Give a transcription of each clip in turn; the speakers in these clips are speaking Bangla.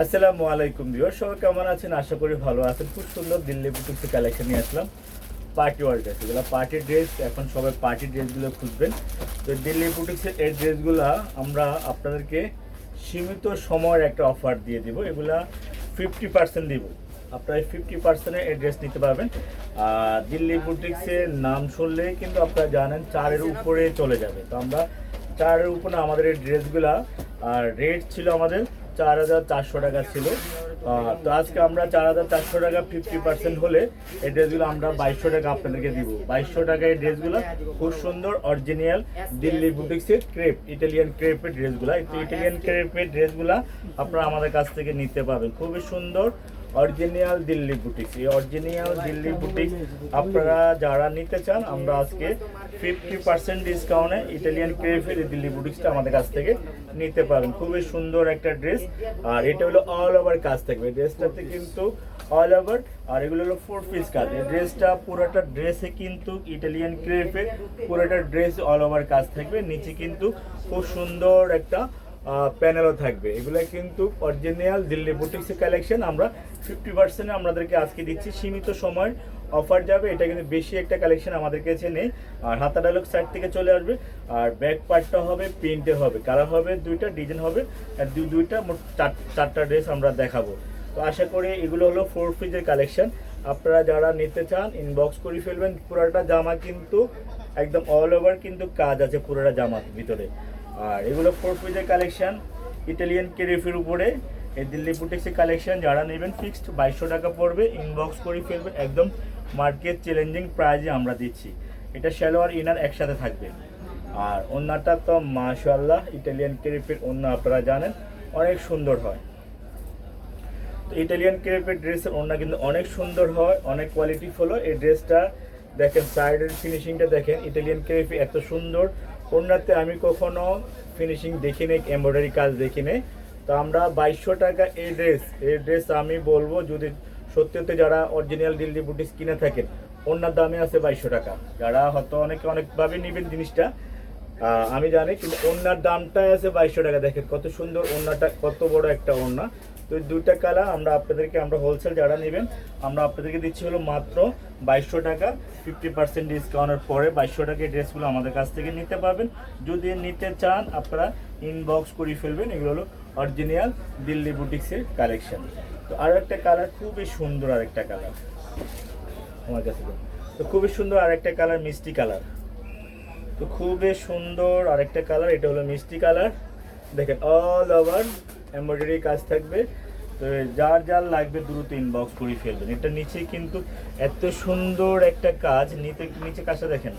আসসালামু আলাইকুম ভিউয়ার সবাই কেমন আছেন? আশা করি ভালো আছেন। খুব সুন্দর দিল্লি বুটিক্সে কালেকশন নিয়ে আসলাম। পার্টি ওয়ার ড্রেস এগুলো পার্টি ড্রেস এখন সবাই পার্টি ড্রেসগুলো খুঁজবেন। তো দিল্লি বুটিক্সের এই ড্রেসগুলো আমরা আপনাদেরকে সীমিত সময়ের একটা অফার দিয়ে দিব। এগুলা ফিফটি পার্সেন্ট দিব। আপনারা ফিফটি পার্সেন্টের এই নিতে পারবেন। আর দিল্লি বুটিক্সের নাম শুনলে কিন্তু আপনারা জানেন চারের উপরে চলে যাবে। তো আমরা চারের উপরে আমাদের এই ড্রেসগুলা আর রেট ছিল আমাদের চার হাজার চারশো টাকা ছিল। তো আজকে আমরা চার হাজার চারশো টাকা ফিফটি পার্সেন্ট হলে এই ড্রেসগুলো আমরা বাইশশো টাকা আপনাদেরকে দিব। বাইশশো টাকা এই ড্রেসগুলো খুব সুন্দর অরিজিনাল দিল্লি বুটিক্সের ক্রেপ ইটালিয়ান ক্রেপের ড্রেসগুলো। ইটালিয়ান ক্রেপের ড্রেসগুলো আপনারা আমাদের কাছ থেকে নিতে পারবেন। খুবই সুন্দর অরিজিনাল দিল্লি বুটিক্স এই অরিজিনাল দিল্লি বুটিক্স আপনারা যারা নিতে চান, আমরা আজকে ফিফটি পার্সেন্ট ডিসকাউন্টে ইটালিয়ান ক্রেফের এই দিল্লি বুটিক্সটা আমাদের কাছ থেকে নিতে পারবেন। খুবই সুন্দর একটা ড্রেস আর এটা হলো অল ওভার কাজ থাকবে। ড্রেসটাতে কিন্তু অল ওভার আর এগুলো হলো ফোর পিস কাজ। এই ড্রেসটা পুরোটা ড্রেসে কিন্তু ইটালিয়ান ক্রেফের পুরোটা ড্রেস অল ওভার কাজ থাকবে। নিচে কিন্তু খুব সুন্দর একটা প্যানেলও থাকবে। এগুলো কিন্তু অরিজিনাল দিল্লি বুটিক্সের কালেকশন আমরা ফিফটি পার্সেন্ট আমাদেরকে আজকে দিচ্ছি। সীমিত সময় অফার যাবে। এটা কিন্তু বেশি একটা কালেকশন আমাদের কাছে নেই। আর হাতা ডায়লগ সাইড থেকে চলে আসবে। আর ব্যাক পার্টটা হবে প্রিন্টে হবে। কালার হবে, দুইটা ডিজাইন হবে। আর দুই দুইটা, মোট চার, চারটা ড্রেস আমরা দেখাবো। তো আশা করি এগুলো হলো ফোর পিসের কালেকশন আপনারা যারা নিতে চান ইনবক্স করে ফেলবেন। পুরোটা জামা কিন্তু একদম অল ওভার কিন্তু কাজ আছে পুরোটা জামার ভিতরে। আর এগুলো ফোর পিসের কালেকশন ইটালিয়ান কেরিফের উপরে। এই দিল্লি বুটিক্সের কালেকশন যারা নেবেন ফিক্সড বাইশশো টাকা পড়বে ইনবক্স করে ফেলবে, একদম মার্কেট চ্যালেঞ্জিং প্রাইজে আমরা দিচ্ছি। এটা শ্যালোয়ার ইনার একসাথে থাকবে। আর ওনাটা তো মাশাল্লাহ ইটালিয়ান কেরিফের অন্য আপনারা জানেন, অনেক সুন্দর হয়। তো ইটালিয়ান ক্রেপের ড্রেসের ওড়না কিন্তু অনেক সুন্দর হয়, অনেক কোয়ালিটি হলো এই ড্রেসটা দেখেন সাইডের ফিনিশিংটা দেখেন ইটালিয়ান ক্রেপে এত সুন্দর। ওড়নাতে আমি কখনো ফিনিশিং দেখি নেই এমব্রয়ডারি কাজ দেখি নেই। তো আমরা বাইশশো টাকা এই ড্রেস এই ড্রেস আমি বলব যদি সত্যিতে যারা অরিজিনাল দিল্লি বুটিক্স কিনে থাকেন ওনার দামে আছে বাইশশো টাকা। যারা হয়তো অনেকে অনেকভাবে নেবেন জিনিসটা আমি জানি, কিন্তু ওনার দামটাই আছে বাইশশো টাকা। দেখেন কত সুন্দর ওনাটা কত বড় একটা ওনা তো এই দুইটা কালার আমরা আপনাদেরকে, আমরা হোলসেল যারা নেবেন, আমরা আপনাদেরকে দিচ্ছি হলো মাত্র বাইশশো টাকা। ফিফটি পার্সেন্ট ডিসকাউন্টের পরে বাইশশো টাকা ড্রেসগুলো আমাদের কাছ থেকে নিতে পারবেন। যদি নিতে চান, আপনারা ইনবক্স করে ফেলবেন। এগুলো হলো অরিজিনাল দিল্লি বুটিক্সের কালেকশন তো আর একটা কালার, খুবই সুন্দর আরেকটা কালার। আমার কাছে। তো খুবই সুন্দর আরেকটা কালার, মিষ্টি কালার। তো খুবই সুন্দর আরেকটা কালার, এটা হলো মিষ্টি কালার। দেখেন অল ওভার এমব্রয়ডারি কাজ থাকবে। তো যার যার লাগবে দ্রুত ইনবক্স করে ফেলবেন। এটা নিচে কিন্তু এত সুন্দর একটা কাজ নিচে নিচে কাজটা দেখেন।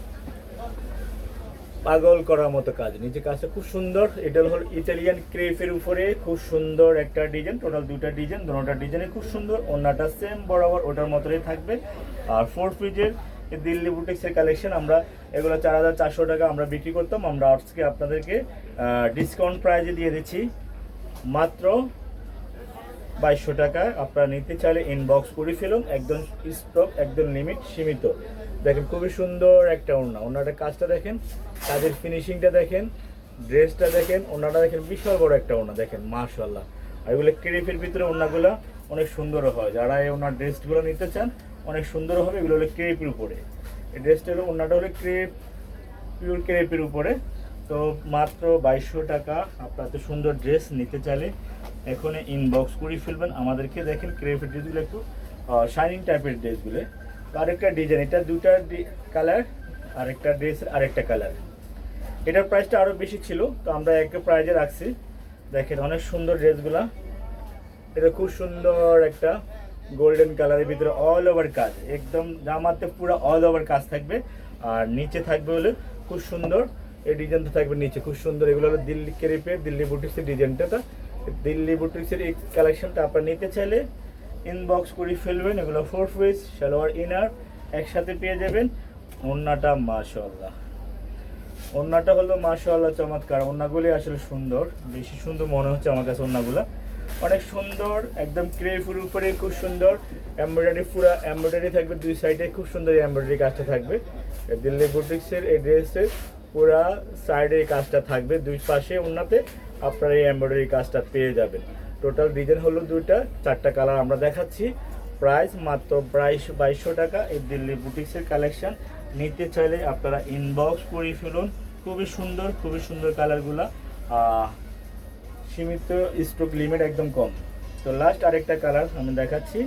পাগল করার মতো কাজ। নিচে কাজটা খুব সুন্দর। এটা হল ইটালিয়ান ক্রেফের উপরে খুব সুন্দর একটা ডিজাইন। টোটাল দুটা ডিজাইন দুটা ডিজাইনে খুব সুন্দর। ওনাটা সেম বরাবর ওটার মতোই থাকবে। আর ফোর ফ্রিজের দিল্লি বুটিক্সের কালেকশন আমরা এগুলো চার হাজার চারশো টাকা আমরা বিক্রি করতাম। আমরা আজকে আপনাদেরকে ডিসকাউন্ট প্রাইজে দিয়ে দিচ্ছি। মাত্র বাইশশো টাকা। আপনারা নিতে চাইলে ইনবক্স করে ফেলুন। একদম স্টক একদম লিমিট সীমিত। দেখেন, খুবই সুন্দর একটা ওড়না। ওনাটা কাজটা দেখেন, কাজের ফিনিশিংটা দেখেন ড্রেসটা দেখেন ওনাটা দেখেন, বিশাল বড় একটা ওড়না দেখেন মাশাল্লাহ আর এগুলো ক্রেপের ভিতরে ওড়নাগুলো অনেক সুন্দর হয়। যারা এই ওনার ড্রেসগুলো নিতে চান, অনেক সুন্দর হবে। এগুলো হলো ক্রেপের উপরে। এই ড্রেসটা হলো ওনাটা হলো ক্রেপ পিওর ক্রেপের উপরে। তো মাত্র বাইশশো টাকা আপনার তো সুন্দর ড্রেস নিতে চাইলে এখন ইনবক্স করে ফেলবেন। আমাদেরকে দেখেন ক্রেপের ড্রেসগুলো একটু শাইনিং টাইপের ড্রেসগুলো আরেকটা ডিজাইন এটা দুটা কালার আরেকটা ড্রেসের আরেকটা কালার এটার প্রাইসটা আরও বেশি ছিল, তো আমরা একটা প্রাইজে রাখছি। দেখেন অনেক সুন্দর ড্রেসগুলা এটা খুব সুন্দর একটা গোল্ডেন কালারের ভিতরে অল ওভার কাজ। একদম জামাতে পুরো অল ওভার কাজ থাকবে। আর নিচে থাকবে হলে খুব সুন্দর এই ডিজাইনটা থাকবে নিচে। খুব সুন্দর, এগুলো হলো দিল্লি কেরিপের দিল্লি বুটিক্সের ডিজাইনটা তা। দিল্লি বুটিক্সের এই কালেকশনটা আপনারা নিতে চাইলে ইনবক্স করে ফেলবেন। এগুলো ফোর পিস সালোয়ার ইনার একসাথে পেয়ে যাবেন। ওন্নাটা মাশাল্লাহ ওন্নাটা হলো মাশাআল্লাহ চমৎকার। ওন্নাগুলি আসলে সুন্দর। বেশি সুন্দর মনে হচ্ছে আমার কাছে ওন্নাগুলো অনেক সুন্দর, একদম ক্রেফুর উপরে খুব সুন্দর। এমব্রয়ডারি পুরো এমব্রয়ডারি থাকবে দুই সাইডে খুব সুন্দর এমব্রয়ডারি কাজটা থাকবে। দিল্লি বুটিক্সের এই ড্রেসের পুরা সাইডে এই কাজটা থাকবে, দুই পাশে ওনাতে আপনারা এই এমব্রয়ডারি কাজটা পেয়ে যাবেন। টোটাল ডিজাইন হলো দুইটা, চারটা কালার আমরা দেখাচ্ছি। প্রাইস মাত্র বাইশ, বাইশশো টাকা। এই দিল্লি বুটিক্সের কালেকশান নিতে চাইলে আপনারা ইনবক্স করে ফেলুন। খুবই সুন্দর খুবই সুন্দর কালারগুলা সীমিত স্টক লিমিট একদম কম। তো লাস্ট আরেকটা কালার আমি দেখাচ্ছি।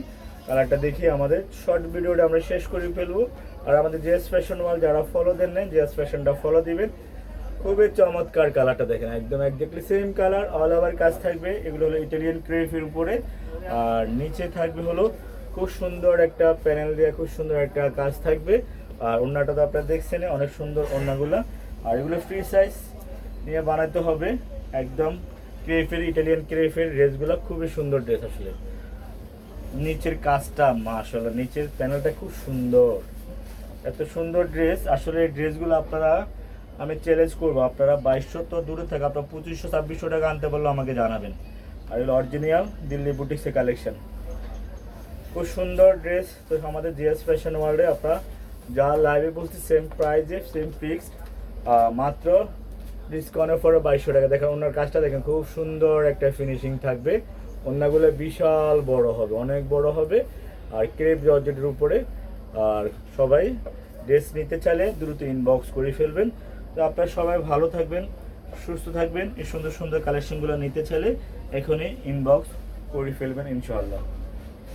কালারটা দেখি, আমাদের শর্ট ভিডিওটা আমরা শেষ করে ফেলব। আর আমাদের জিএস ফ্যাশন ওয়াল যারা ফলো দেন নেন জিএস ফ্যাশনটা ফলো দিবেন। খুবই চমৎকার কালারটা দেখেন, একদম exactly same colour all over কাজ থাকবে। এগুলো হলো ইটালিয়ান ক্রেফের উপরে। আর নিচে থাকবে হলো খুব সুন্দর একটা প্যানেল দিয়ে খুব সুন্দর একটা কাজ থাকবে। আর ওড়নাটা তো আপনারা দেখছেন, অনেক সুন্দর ওড়নাগুলা। আর এগুলো ফ্রি সাইজ নিয়ে বানাতে হবে। একদম ক্রেফের ইটালিয়ান ক্রেফের ড্রেসগুলো খুবই সুন্দর ড্রেস আসলে। নিচের কাজটা, মাশাআল্লাহ, নিচের প্যানেলটা খুব সুন্দর। এত সুন্দর ড্রেস আসলে এই ড্রেসগুলো আপনারা, আমি চ্যালেঞ্জ করব। আপনারা বাইশশো তো দূরে থেকে, আপনারা পঁচিশশো, ছাব্বিশশো টাকা আনতে পারলে আমাকে জানাবেন। আর এগুলো অরিজিনাল দিল্লি বুটিক্সের কালেকশন খুব সুন্দর ড্রেস তো আমাদের জিএস ফ্যাশন ওয়ার্ল্ডে আপনারা যা লাইভে বলছি সেম প্রাইজে সেম ফিক্সড মাত্র ডিসকাউন্টের পরে বাইশশো টাকা। দেখেন, ওনার কাজটা দেখেন, খুব সুন্দর একটা ফিনিশিং থাকবে। ওনাগুলো বিশাল বড় হবে, অনেক বড় হবে। আর ক্রেপ জর্জেটের উপরে, আর সবাই ড্রেস নিতে চাইলে দ্রুত ইনবক্স করে ফেলবেন। তো আপনারা সবাই ভালো থাকবেন, সুস্থ থাকবেন। এই সুন্দর সুন্দর কালেকশনগুলো নিতে চাইলে এখনই ইনবক্স করে ফেলবেন ইনশাআল্লাহ।